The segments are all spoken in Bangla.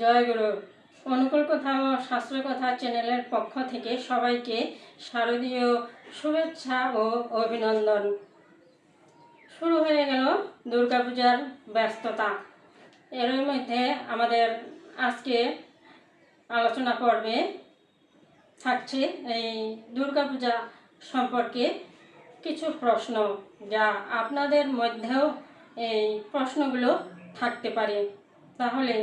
জয়গুরু অনুকূল কথা ও শাস্ত্র কথা চ্যানেলের পক্ষ থেকে সবাইকে শারদীয় শুভেচ্ছা ও অভিনন্দন। শুরু হয়ে গেল দুর্গাপূজার ব্যস্ততা। এর মধ্যে আমাদের আজকে আলোচনা পর্বে থাকছে এই দুর্গাপূজা সম্পর্কে কিছু প্রশ্ন যা আপনাদের মধ্যেও এই প্রশ্নগুলো থাকতে পারে। তাহলে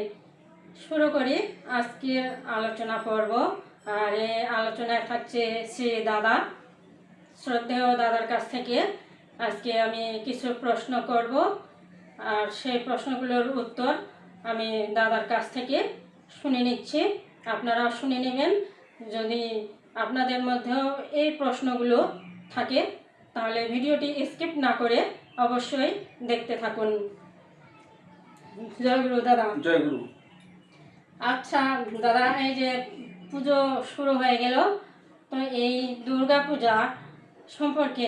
শুরু করি আজকের আলোচনা পর্ব। আর এই আলোচনায় থাকছে শ্রী দাদা, শ্রদ্ধেয় দাদার কাছ থেকে। আজকে আমি কিছু প্রশ্ন করব, আর সেই প্রশ্নগুলোর উত্তর আমি দাদার কাছ থেকে শুনে নিচ্ছি। আপনারাও শুনে নেবেন। যদি আপনাদের মধ্যেও এই প্রশ্নগুলো থাকে, তাহলে ভিডিওটি স্কিপ না করে অবশ্যই দেখতে থাকুন। জয় গুরু দাদা। জয় গুরু। আচ্ছা দাদা, এই যে পুজো শুরু হয়ে গেল, তো এই দুর্গা পূজা সম্পর্কে।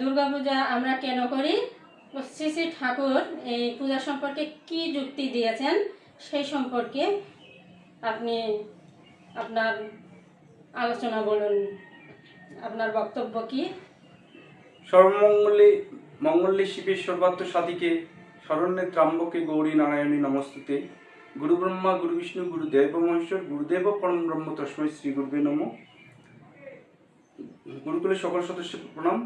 দুর্গা পূজা আমরা কেন করি? শ্রী শ্রী ঠাকুর এই পূজা সম্পর্কে কি যুক্তি দিয়েছেন সেই সম্পর্কে আপনি আপনার আলোচনা বলুন, আপনার বক্তব্য কি? সর্বমঙ্গলে মঙ্গলে শিবের সর্বাত্ম সাধিকে, শরণ্যে ত্রাম্বকে গৌরী নারায়ণী নমস্তুতে। গুরু ব্রহ্মা গুরু বিষ্ণু গুরু দেব মহেশ্বর গুরুদেব পরম ব্রহ্ম তস্মৈ শ্রী গুরুবে নম গুরুকুলের সকল সদস্য প্রণাম।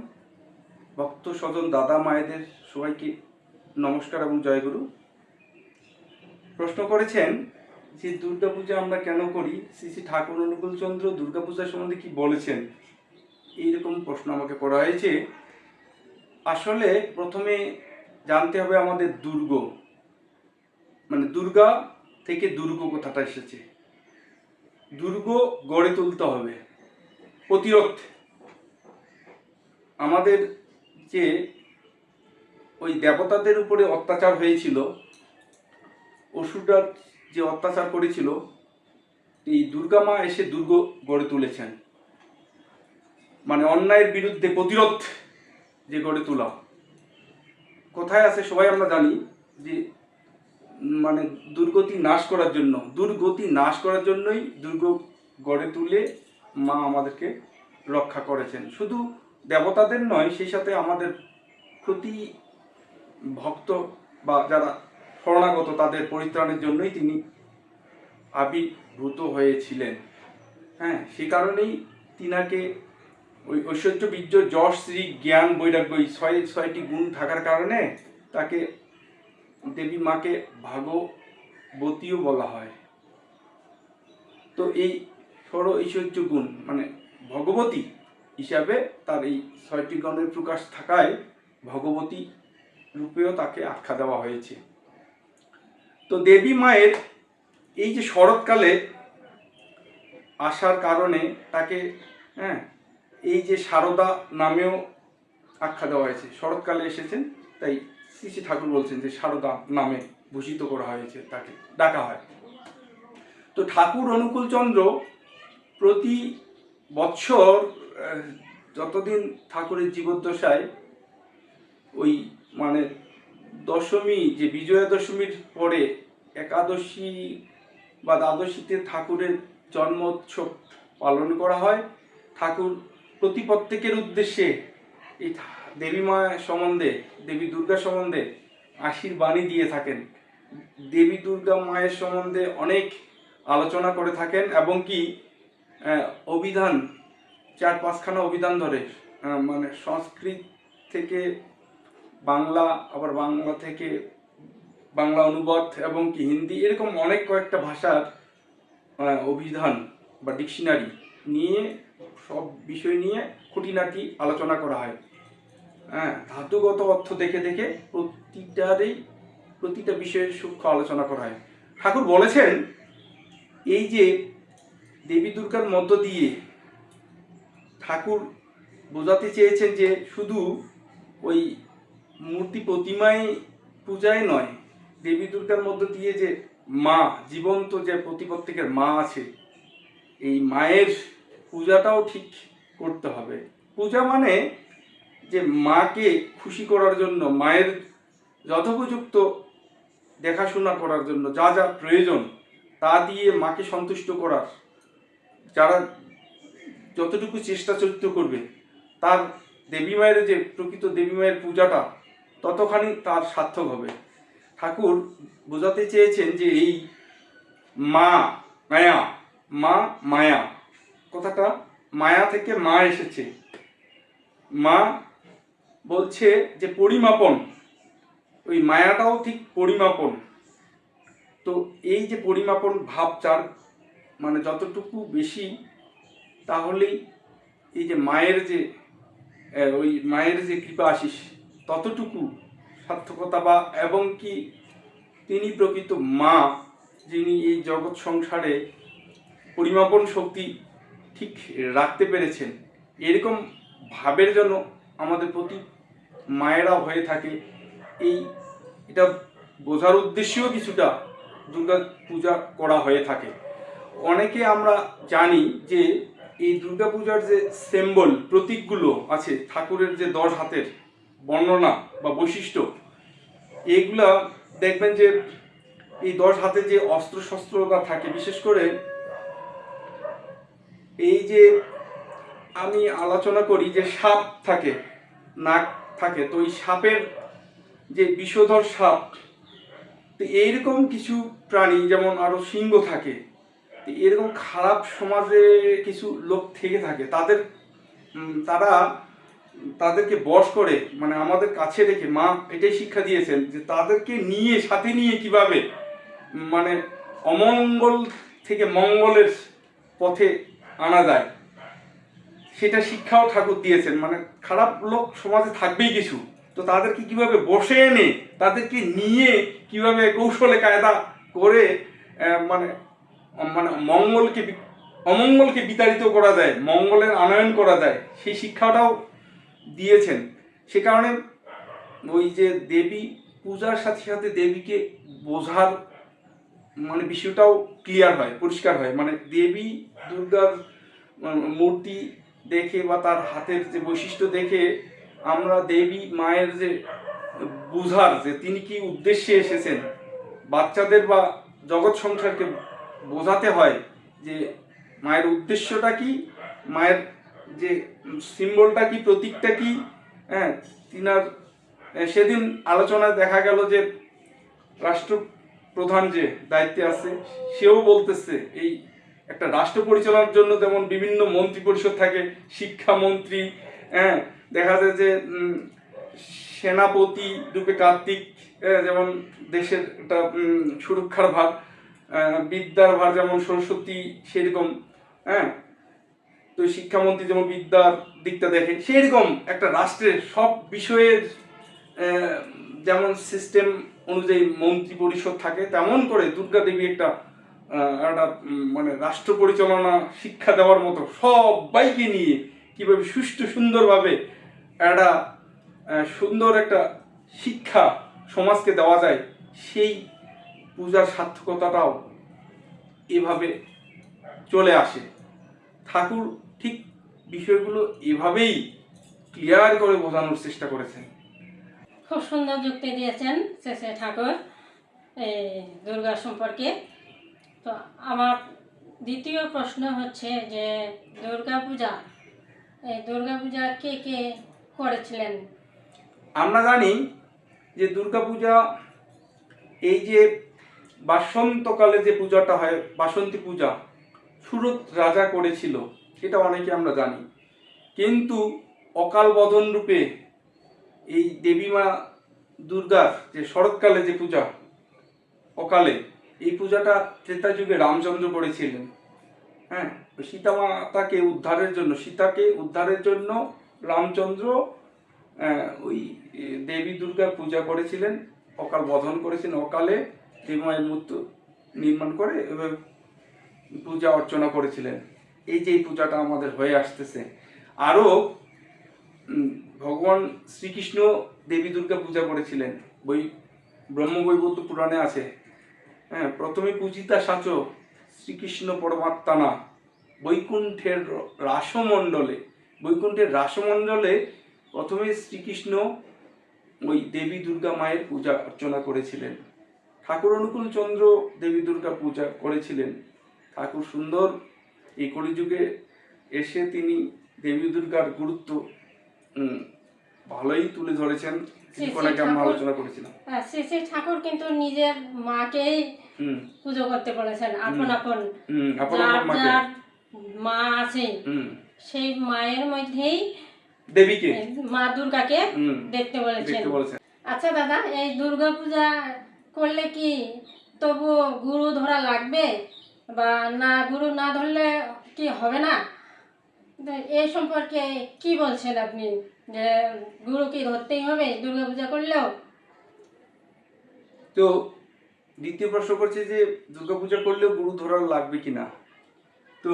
ভক্ত স্বজন, দাদা, মায়েদের সবাইকে নমস্কার এবং জয়গুরু প্রশ্ন করেছেন যে দুর্গাপূজা আমরা কেন করি? শ্রী শ্রী ঠাকুর অনুকূল চন্দ্র দুর্গাপূজা সম্বন্ধে কি বলেছেন? এইরকম প্রশ্ন আমাকে করা হয়েছে। আসলে প্রথমে জানতে হবে আমাদের দুর্গ। মানে দুর্গা থেকে দুর্গ কথাটা এসেছে। দুর্গ গড়ে তুলতে হবে। প্রতিরোধ। আমাদের যে ওই দেবতাদের উপরে অত্যাচার হয়েছিল অসুররা যে অত্যাচার করেছিল, এই দুর্গা মা এসে দুর্গ গড়ে তুলেছেন। মানে অন্যায়ের বিরুদ্ধে প্রতিরোধ যে গড়ে তোলা। কোথায় আছে সবাই আমরা জানি যে মানে দুর্গতি নাশ করার জন্য, দুর্গতি নাশ করার জন্যই দুর্গ গড়ে তুলে মা আমাদেরকে রক্ষা করেছেন। শুধু দেবতাদের নয়, সেই সাথে আমাদের প্রতি ভক্ত বা যারা শরণাগত, তাদের পরিত্রাণের জন্যই তিনি আবির্ভূত হয়েছিলেন। হ্যাঁ সে কারণেই তিনাকে ওই ঐশ্বর্য বীর্য যশ, শ্রী, জ্ঞান, বৈরাগ্য ছয় ছয়টি গুণ থাকার কারণে তাকে দেবী মাকে ভাগবতীও বলা হয়। তো এই ষড় ঐশ্বর্য গুণ মানে ভগবতী হিসাবে তার এই ছয়টি গণের প্রকাশ থাকায় ভগবতী রূপেও তাকে আখ্যা দেওয়া হয়েছে। তো দেবী মায়ের এই যে শরৎকালে আসার কারণে তাকে হ্যাঁ এই যে সারদা নামেও আখ্যা দেওয়া হয়েছে। শরৎকালে এসেছেন, তাই শ্রী শ্রী ঠাকুর বলছেন যে সারদা নামে ভূষিত করা হয়েছে, তাকে ডাকা হয়। তো ঠাকুর অনুকূল চন্দ্র প্রতি বৎসর যতদিন ঠাকুরের জীবদ্দশায় ওই মানে দশমী, যে বিজয়া দশমীর পরে একাদশী বা দ্বাদশীতে ঠাকুরের জন্মোৎসব পালন করা হয়, ঠাকুর প্রতি প্রত্যেকের উদ্দেশ্যে এই দেবী মা সম্বন্ধে, দেবী দুর্গা সম্বন্ধে আশীর্বাণী দিয়ে থাকেন। দেবী দুর্গা মায়ের সম্বন্ধে অনেক আলোচনা করে থাকেন এবং কি অভিধান, চার পাঁচখানা অভিধান ধরে। মানে সংস্কৃত থেকে বাংলা, আবার বাংলা থেকে বাংলা অনুবাদ এবং কি, হিন্দি, এরকম অনেক কয়েকটা ভাষার অভিধান বা ডিকশনারি নিয়ে, সব বিষয় নিয়ে খুঁটিনাটি আলোচনা করা হয়। হ্যাঁ ধাতুগত অর্থ দেখে দেখে প্রতিটারই, প্রতিটা বিষয়ের সূক্ষ্ম আলোচনা করা হয়। ঠাকুর বলেছেন, এই যে দেবী দুর্গার মধ্য দিয়ে ঠাকুর বোঝাতে চেয়েছেন যে শুধু ওই মূর্তি প্রতিমায় পূজায় নয়, দেবী দুর্গার মধ্য দিয়ে যে মা, জীবন্ত যে প্রতি প্রত্যেকের মা আছে, এই মায়ের পূজাটাও ঠিক করতে হবে। পূজা মানে যে মাকে খুশি করার জন্য, মায়ের যথোপযুক্ত দেখাশোনা করার জন্য যা যা প্রয়োজন, তা দিয়ে মাকে সন্তুষ্ট করার, যারা যতটুকু চেষ্টা চরিত্র করবে, তার দেবী মায়ের যে প্রকৃত দেবী মায়ের পূজাটা, ততখানি তার সার্থক হবে। ঠাকুর বোঝাতে চেয়েছেন যে এই মা মায়া মা মায়া, কথাটা মায়া থেকে মা এসেছে। মা বলছে যে পরিমাপন, ওই মায়াটাও ঠিক পরিমাপন। তো এই যে পরিমাপন ভাব যার মানে যতটুকু বেশি, তাহলেই এই যে মায়ের যে ওই মায়ের যে কৃপা আশিস, ততটুকু সার্থকতা বা, এবং কি তিনি প্রকৃত মা, যিনি এই জগৎ সংসারে পরিমাপন শক্তি ঠিক রাখতে পেরেছেন, এরকম ভাবের জন্য আমাদের প্রতি মায়েরা হয়ে থাকে। এই, এটা বোঝার উদ্দেশ্যেও কিছুটা দুর্গা পূজা করা হয়ে থাকে। অনেকে আমরা জানি যে এই দুর্গা পূজার যে সিম্বল প্রতীকগুলো আছে, ঠাকুরের যে দশ হাতের বর্ণনা বা বৈশিষ্ট্য, এগুলা দেখবেন যে এই দশ হাতে যে অস্ত্র শস্ত্রটা থাকে, বিশেষ করে এই যে আমি আলোচনা করি যে সাপ থাকে নাক থাকে, তো এই সাপের যে বিষধর সাপ, তো এইরকম কিছু প্রাণী, যেমন আরও সিংহ থাকে, তো এরকম খারাপ সমাজে কিছু লোক থেকে থাকে, তাদের তারা তাদেরকে বশ করে মানে আমাদের কাছে রেখে, মা এটাই শিক্ষা দিয়েছেন যে তাদেরকে নিয়ে, সাথে নিয়ে কীভাবে মানে অমঙ্গল থেকে মঙ্গলের পথে আনা যায়। সেটা শিক্ষাও ঠাকুর দিয়েছেন। মানে খারাপ লোক সমাজে থাকবেই কিছু। তো তাদেরকে কীভাবে বসে এনে, তাদেরকে নিয়ে কীভাবে কৌশলে কায়দা করে মানে মানে মঙ্গলকে অমঙ্গলকে বিতাড়িত করা যায়, মঙ্গলের আনয়ন করা যায়, সেই শিক্ষাটাও দিয়েছেন। সে কারণে ওই যে দেবী পূজার সাথে সাথে দেবীকে বোঝার মানে বিষয়টাও ক্লিয়ার হয়, পরিষ্কার হয়। মানে দেবী, দুর্গার মূর্তি দেখে বা তার হাতের যে বৈশিষ্ট্য দেখে আমরা দেবী মায়ের যে বুঝার যে তিনি কি উদ্দেশ্যে এসেছেন, বাচ্চাদের বা জগৎ সংসারকে বোঝাতে হয় যে মায়ের উদ্দেশ্যটা কি, মায়ের যে সিম্বলটা কি, প্রতীকটা কি হ্যাঁ তিনার সেদিন আলোচনায় দেখা গেল যে রাষ্ট্রপ্রধান যে দায়িত্বে আছে, সেও বলতেছে এই একটা রাষ্ট্র পরিচালনার জন্য যেমন বিভিন্ন মন্ত্রী পরিষদ থাকে শিক্ষামন্ত্রী হ্যাঁ দেখা যায় যে সেনাপতি রূপে কার্তিক হ্যাঁ, যেমন দেশের একটা সুরক্ষার ভার বিদ্যার ভার যেমন সরস্বতী সেরকম হ্যাঁ তো শিক্ষামন্ত্রী যেমন বিদ্যার দিকটা দেখে সেরকম একটা রাষ্ট্রের সব বিষয়ের যেমন সিস্টেম অনুযায়ী মন্ত্রী পরিষদ থাকে তেমন করে দুর্গা দেবী একটা একটা মানে রাষ্ট্র পরিচালনা, শিক্ষা দেওয়ার মতো সবাইকে নিয়ে কীভাবে সুষ্ঠু, সুন্দরভাবে একটা সুন্দর একটা শিক্ষা সমাজকে দেওয়া যায়, সেই পূজার সার্থকতাটাও এভাবে চলে আসে। ঠাকুর ঠিক বিষয়গুলো এভাবেই ক্লিয়ার করে বোঝানোর চেষ্টা করেছেন। খুব সুন্দর যুক্তি দিয়েছেন শেষে ঠাকুর দুর্গা সম্পর্কে। তো আমার দ্বিতীয় প্রশ্ন হচ্ছে যে দুর্গা পূজা, এই দুর্গা পূজা কে কে করেছিলেন? আমরা জানি যে দুর্গাপূজা এই যে বাসন্তকালে যে পূজাটা হয়, বাসন্তী পূজা, সুরত রাজা করেছিল, সেটা অনেকে আমরা জানি। কিন্তু অকাল বদন রূপে এই দেবী মা দুর্গার যে শরৎকালে যে পূজা, অকালে এই পূজাটা ত্রেতা যুগে রামচন্দ্র করেছিলেন। হ্যাঁ সীতা মাতাকে উদ্ধারের জন্য, সীতাকে উদ্ধারের জন্য রামচন্দ্র ওই দেবী দুর্গার পূজা করেছিলেন, অকাল বধন করেছেন অকালে দেবী মায়ের মূর্তি নির্মাণ করে এভাবে পূজা অর্চনা করেছিলেন। এই যে এই পূজাটা আমাদের হয়ে আসতেছে। আরও ভগবান শ্রীকৃষ্ণ দেবী দুর্গা পূজা করেছিলেন। বই ব্রহ্মবৈবর্ত পুরাণে আছে হ্যাঁ প্রথমে পূজিতা সাচ, শ্রীকৃষ্ণ পরমাত্মানা বৈকুণ্ঠের রাসমণ্ডলে বৈকুণ্ঠের রাসমণ্ডলে প্রথমে শ্রীকৃষ্ণ ওই দেবী দুর্গা মায়ের পূজা অর্চনা করেছিলেন। ঠাকুর অনুকূল চন্দ্র দেবী দুর্গা পূজা করেছিলেন। ঠাকুর সুন্দর এই কলিযুগে এসে তিনি দেবী দুর্গার গুরুত্ব ভালোই তুলে ধরেছেন। কিছুক্ষণ আগে আমরা আলোচনা করেছিলাম। আর শ্রী শ্রী ঠাকুর কিন্তু নিজের মাকেই পুজো করতে বলেছেন আপন যার মা আছে সেই মায়ের মধ্যেই দেবীকে। মা দুর্গাকে দেখতে বলেছেন। আচ্ছা দাদা এই দুর্গা পূজা করলে কি তবু গুরু ধরা লাগবে? বা না গুরু না ধরলে কি হবে না? এই সম্পর্কে কি বলছেন আপনি? যে গুরু কি ধরতেই হবে, দুর্গা পূজা করলেও? তো দ্বিতীয় প্রশ্ন করছে যে দুর্গাপূজা করলেও গুরু ধরা লাগবে কিনা? তো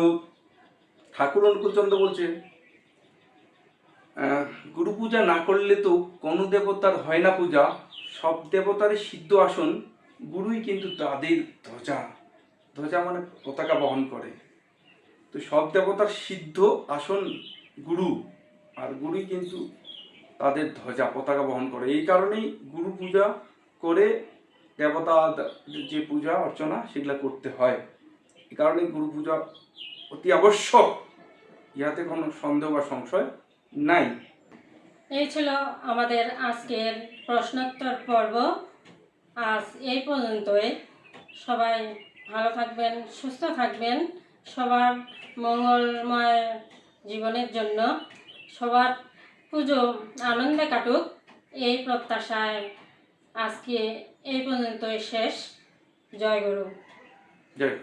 ঠাকুর অনুকূলচন্দ্র বলছেন গুরু পূজা না করলে তো কোনো দেবতার হয় না পূজা। সব দেবতারই সিদ্ধ আসন, গুরুই কিন্তু তাদের ধ্বজা। ধ্বজা মানে পতাকা বহন করে। তো সব দেবতার সিদ্ধ আসন গুরু। আর গুরুই কিন্তু তাদের ধ্বজা, পতাকা বহন করে। এই কারণেই গুরু পূজা করে দেবতা যে পূজা, অর্চনা, সেগুলো করতে হয়। এই কারণে গুরু পূজা অতি আবশ্যক। ইহাতে কোনো সন্দেহ বা সংশয় নাই। এই ছিল আমাদের আজকের প্রশ্নোত্তর পর্ব। আজ এই পর্যন্তই। সবাই ভালো থাকবেন, সুস্থ থাকবেন। সবার মঙ্গলময় জীবনের জন্য। সবার পুজো আনন্দে কাটুক। এই প্রত্যাশায় আজকে এই পর্যন্তই শেষ। জয় গুরু। জয়।